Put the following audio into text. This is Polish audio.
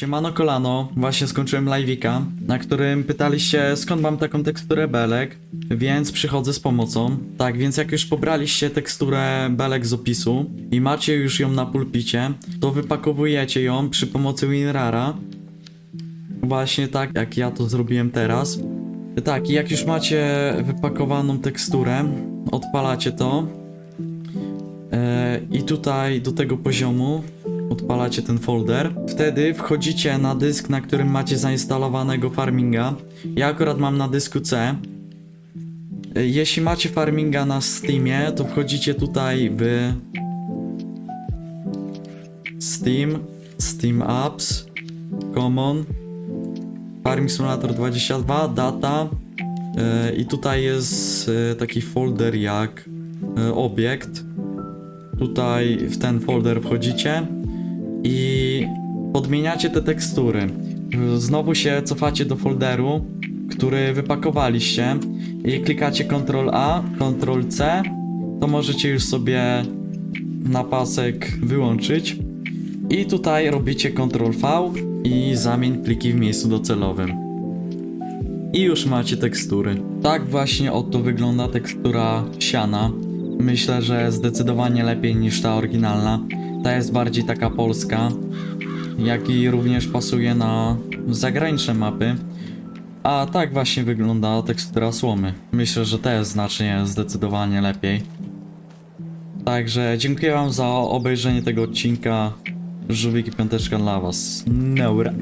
Siemano kolano, właśnie skończyłem live'ika, na którym pytaliście skąd mam taką teksturę belek, więc przychodzę z pomocą. Tak, więc jak już pobraliście teksturę belek z opisu i macie już ją na pulpicie, to wypakowujecie ją przy pomocy WinRara. Właśnie tak jak ja to zrobiłem teraz. Tak, i jak już macie wypakowaną teksturę, odpalacie to. E, I tutaj do tego poziomu odpalacie ten folder. Wtedy wchodzicie na dysk, na którym macie zainstalowanego farminga. Ja akurat mam na dysku C. Jeśli macie farminga na Steamie, to wchodzicie tutaj w Steam, Steam Apps, Common, Farming Simulator 22, Data e, i tutaj jest e, taki folder jak e, obiekt. Tutaj w ten folder wchodzicie i podmieniacie te tekstury. Znowu się cofacie do folderu, który wypakowaliście i klikacie Ctrl A, Ctrl C. To możecie już sobie na pasek wyłączyć. I tutaj robicie Ctrl V i zamień pliki w miejscu docelowym. I już macie tekstury. Tak właśnie oto wygląda tekstura siana. Myślę, że zdecydowanie lepiej niż ta oryginalna. Ta jest bardziej taka polska, jak i również pasuje na zagraniczne mapy. A tak właśnie wygląda tekstura słomy. Myślę, że to jest znacznie zdecydowanie lepiej. Także dziękuję wam za obejrzenie tego odcinka. Żółwik i piąteczka dla was. Neura.